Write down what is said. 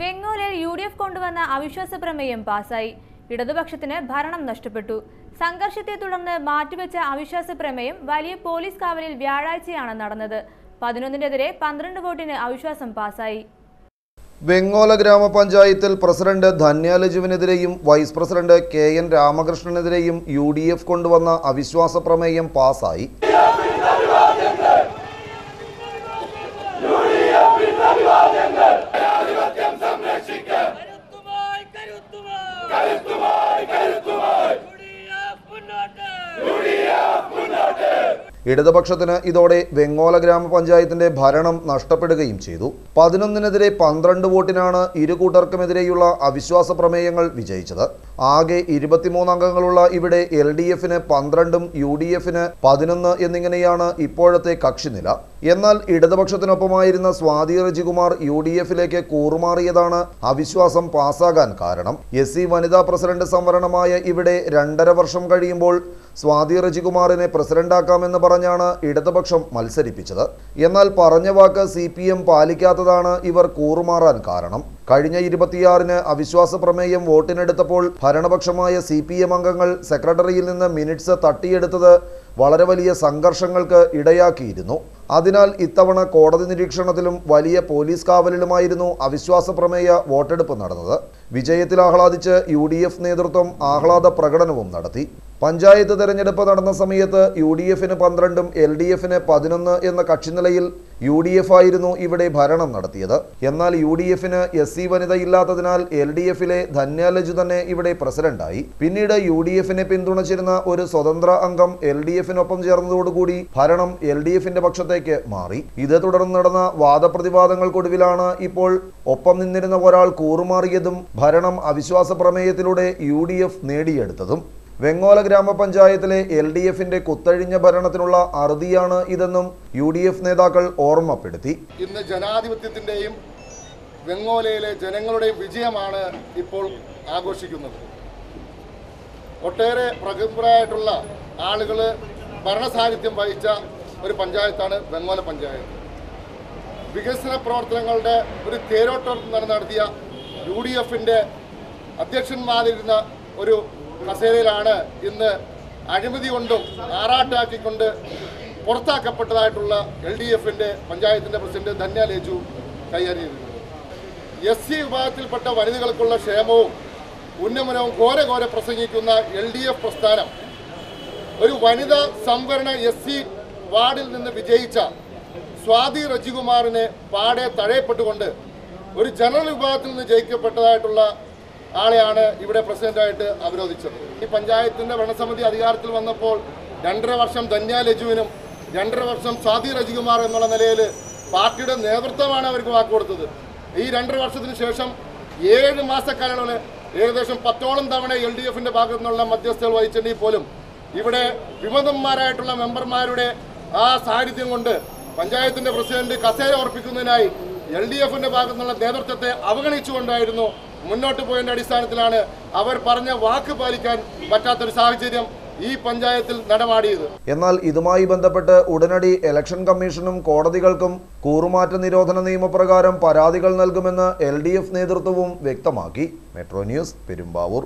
വെങ്ങോലിൽ U D F കൊണ്ടുവന്ന അവിശ്വാസ പ്രമേയം പാസായി ഇടതുപക്ഷത്തിന് ഭരണം നഷ്ടപ്പെട്ടു. സംഘർഷത്തെ തുടർന്ന് മാറ്റിവെച്ച അവിശ്വാസ പ്രമേയം വലിയ പോലീസ് കാവലിൽ വ്യാഴാഴ്ചയാണ് നടന്നത്. പതിനൊന്നിനെതിരെ പന്ത്രണ്ട് വോട്ടിന് അവിശ്വാസം പാസായി വെങ്ങോല ഗ്രാമപഞ്ചായത്തിൽ പ്രസിഡന്റ് ധന്യാലജുവിനെതിരെയും വൈസ് പ്രസിഡന്റ് കെ എൻ രാമകൃഷ്ണനെതിരെയും യു ഡി എഫ് കൊണ്ടുവന്ന അവിശ്വാസ പ്രമേയം പാസായി ഇടതുപക്ഷത്തിന് ഇതോടെ വെങ്ങോല ഗ്രാമപഞ്ചായത്തിന്റെ ഭരണം നഷ്ടപ്പെടുകയും ചെയ്തു. പതിനൊന്നിനെതിരെ പന്ത്രണ്ട് വോട്ടിനാണ് ഇരു കൂട്ടർക്കുമെതിരെയുള്ള അവിശ്വാസ പ്രമേയങ്ങൾ വിജയിച്ചത്. ആകെ ഇരുപത്തിമൂന്ന് അംഗങ്ങളുള്ള ഇവിടെ എൽ ഡി എഫിന് പന്ത്രണ്ടും യു ഡി എഫിന് പതിനൊന്ന് എന്നിങ്ങനെയാണ് ഇപ്പോഴത്തെ കക്ഷിനില എന്നാൽ ഇടതുപക്ഷത്തിനൊപ്പമായിരുന്ന സ്വാതി റജികുമാർ യു ഡി എഫിലേക്ക് കൂറുമാറിയതാണ് അവിശ്വാസം പാസ്സാകാൻ കാരണം. എസ് സി വനിതാ പ്രസിഡന്റ് സംവരണമായ ഇവിടെ രണ്ടര വർഷം കഴിയുമ്പോൾ സ്വാതി റജികുമാറിനെ പ്രസിഡന്റാക്കാമെന്ന് പറഞ്ഞാണ് ഇടതുപക്ഷം മത്സരിപ്പിച്ചത്. എന്നാൽ പറഞ്ഞ വാക്ക് സി പാലിക്കാത്തതാണ് ഇവർ കൂറുമാറാൻ കാരണം. കഴിഞ്ഞ ഇരുപത്തിയാറിന് അവിശ്വാസ പ്രമേയം വോട്ടിനെടുത്തപ്പോൾ ഭരണപക്ഷമായ സി പി എം അംഗങ്ങൾ സെക്രട്ടറിയിൽ നിന്ന് മിനിറ്റ്സ് തട്ടിയെടുത്തത് വളരെ വലിയ സംഘർഷങ്ങൾക്ക് ഇടയാക്കിയിരുന്നു. അതിനാൽ ഇത്തവണ കോടതി നിരീക്ഷണത്തിലും വലിയ പോലീസ് കാവലിലുമായിരുന്നു അവിശ്വാസ പ്രമേയ വോട്ടെടുപ്പ് നടന്നത്. വിജയത്തിൽ ആഹ്ലാദിച്ച് യു ഡി എഫ് നേതൃത്വം ആഹ്ലാദ പ്രകടനവും നടത്തി. പഞ്ചായത്ത് തെരഞ്ഞെടുപ്പ് നടന്ന സമയത്ത് യു ഡി എഫിന് പന്ത്രണ്ടും എൽ ഡി എഫിന് പതിനൊന്ന് എന്ന കക്ഷിനിലയിൽ യു ഡി എഫ് ആയിരുന്നു ഇവിടെ ഭരണം നടത്തിയത്. എന്നാൽ യു ഡി എഫിന് എസ് സി വനിതയില്ലാത്തതിനാൽ എൽ ഡി എഫിലെ ധന്യാലജു തന്നെ ഇവിടെ പ്രസിഡന്റായി. പിന്നീട് യു ഡി എഫിനെ പിന്തുണച്ചിരുന്ന ഒരു സ്വതന്ത്ര അംഗം എൽ ഡി എഫിനൊപ്പം ചേർന്നതോടുകൂടി ഭരണം എൽ ഡി എഫിന്റെ പക്ഷത്തേക്ക് മാറി. ഇതേ തുടർന്ന് നടന്ന വാദപ്രതിവാദങ്ങൾക്കൊടുവിലാണ് ഇപ്പോൾ ഒപ്പം നിന്നിരുന്ന ഒരാൾ കൂറുമാറിയതും ഭരണം അവിശ്വാസ പ്രമേയത്തിലൂടെ യു ഡി എഫ് നേടിയെടുത്തതും. വെങ്ങോല ഗ്രാമപഞ്ചായത്തിലെ എൽ ഡി എഫിന്റെ കുത്തഴിഞ്ഞ ഭരണത്തിനുള്ള അറുതിയാണ് ഇതെന്നും യു ഡി എഫ് നേതാക്കൾ ഓർമ്മപ്പെടുത്തി. ഇന്ന് ജനാധിപത്യത്തിന്റെയും വെങ്ങോലയിലെ ജനങ്ങളുടെയും വിജയമാണ് ഇപ്പോൾ ആഘോഷിക്കുന്നത്. ഒട്ടേറെ പ്രഗത്ഭരായിട്ടുള്ള ആളുകൾ ഭരണസാന്നിധ്യം വഹിച്ച ഒരു പഞ്ചായത്താണ് വെങ്ങോല പഞ്ചായത്ത്. വികസന പ്രവർത്തനങ്ങളുടെ ഒരു തേരോട്ടം നടത്തിയ യു ഡി എഫിന്റെ അധ്യക്ഷന്മാരിരുന്ന ഒരു കസേരയിലാണ് ഇന്ന് അഴിമതി കൊണ്ടും ആറാട്ടാക്കിക്കൊണ്ട് പുറത്താക്കപ്പെട്ടതായിട്ടുള്ള എൽ ഡി എഫിന്റെ പഞ്ചായത്തിന്റെ പ്രസിഡന്റ് ധന്യ ലേജു കൈകാര്യം എസ് സി വിഭാഗത്തിൽപ്പെട്ട വനിതകൾക്കുള്ള ക്ഷേമവും ഉന്നമനവും ഘോര ഘോര പ്രസംഗിക്കുന്ന എൽ ഡി എഫ് പ്രസ്ഥാനം ഒരു വനിതാ സംവരണ എസ് സി വാർഡിൽ നിന്ന് വിജയിച്ച സ്വാതി റജികുമാറിനെ പാടെ തഴയപ്പെട്ടുകൊണ്ട് ഒരു ജനറൽ വിഭാഗത്തിൽ നിന്ന് ജയിക്കപ്പെട്ടതായിട്ടുള്ള ആളെയാണ് ഇവിടെ പ്രസിഡന്റായിട്ട് അവരോധിച്ചത്. ഈ പഞ്ചായത്തിന്റെ ഭരണസമിതി അധികാരത്തിൽ വന്നപ്പോൾ രണ്ടര വർഷം ധന്യ ലജുവിനും രണ്ടര വർഷം സ്വാതി രജികുമാർ എന്നുള്ള നിലയിൽ പാർട്ടിയുടെ നേതൃത്വമാണ് അവർക്ക് വാക്ക് കൊടുത്തത്. ഈ രണ്ടര വർഷത്തിന് ശേഷം ഏഴ് മാസക്കാലയളവിൽ ഏകദേശം പത്തോളം തവണ എൽ ഡി എഫിന്റെ ഭാഗത്തു നിന്നുള്ള മധ്യസ്ഥകൾ വഹിച്ചെങ്കിൽ പോലും ഇവിടെ വിമതന്മാരായിട്ടുള്ള മെമ്പർമാരുടെ ആ സാന്നിധ്യം കൊണ്ട് പഞ്ചായത്തിന്റെ പ്രസിഡന്റ് കസേര ഉറപ്പിക്കുന്നതിനായി എൽ ഡി എഫിന്റെ ഭാഗത്തുനിന്നുള്ള നേതൃത്വത്തെ അവഗണിച്ചുകൊണ്ടായിരുന്നു മുന്നോട്ട് പോയതിന്റെ അടിസ്ഥാനത്തിലാണ് അവർ പറഞ്ഞ വാക്ക് പാലിക്കാൻ പറ്റാത്തൊരു സാഹചര്യം ഈ പഞ്ചായത്തിൽ നടപാടിയത്. എന്നാൽ ഇതുമായി ബന്ധപ്പെട്ട് ഉടനടി ഇലക്ഷൻ കമ്മീഷനും കോടതികൾക്കും കൂറുമാറ്റ നിരോധന നിയമപ്രകാരം പരാതികൾ നൽകുമെന്ന് എൽ നേതൃത്വവും വ്യക്തമാക്കി. Metro News Perumbavoor.